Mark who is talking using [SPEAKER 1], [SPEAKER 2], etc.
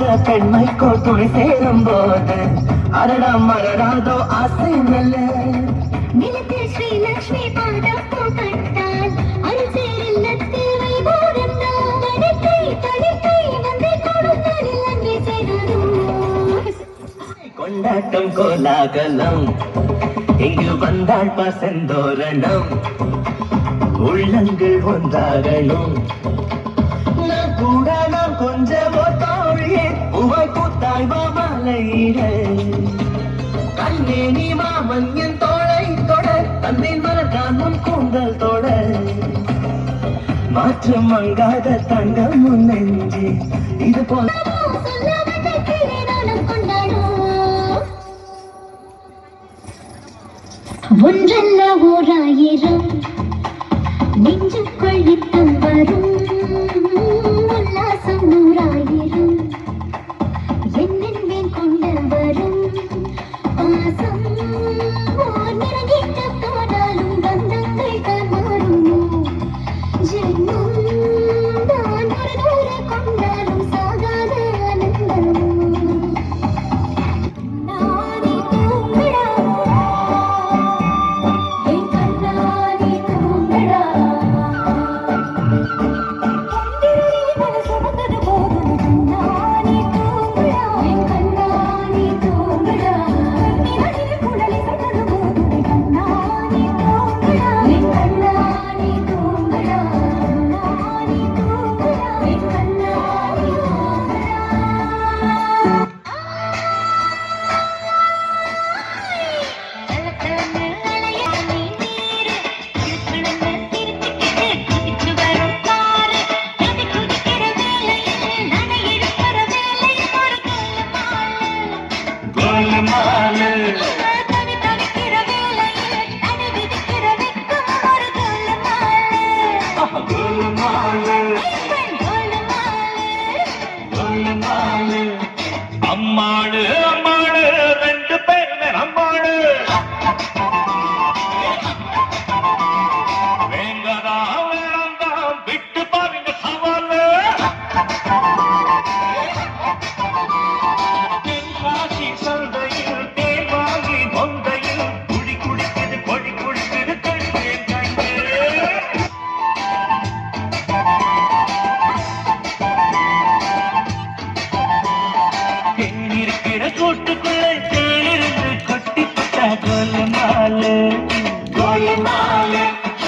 [SPEAKER 1] பெண்மைக்கோ துணை சேரும் போது அடடா மரடாதோ ஆசை நல்ல
[SPEAKER 2] நிலத்தில் ஸ்ரீலக்ஷ்மி பாதம் வந்து அங்கே செய்ததும்
[SPEAKER 1] கொண்டாட்டம் கோலாகலம். இங்கு வந்தாள் பசந்தோரணம். உள்ளங்கள் ஒன்றாகணும். தலைகள் கண்ணேனி மாமன் என் தோளை தொட தந்தையின் மனத்தான் முன் கூந்தல் தொட. மாற்றம் மங்காத தங்கம் முன் நெஞ்சு. இது போல
[SPEAKER 2] ஒன்றல்ல ஓர் நெஞ்சுக்குள் யுத்தம் வரும். மாலு அம்மாடு அம்மாடு ரெண்டு பேர் அம்மாடு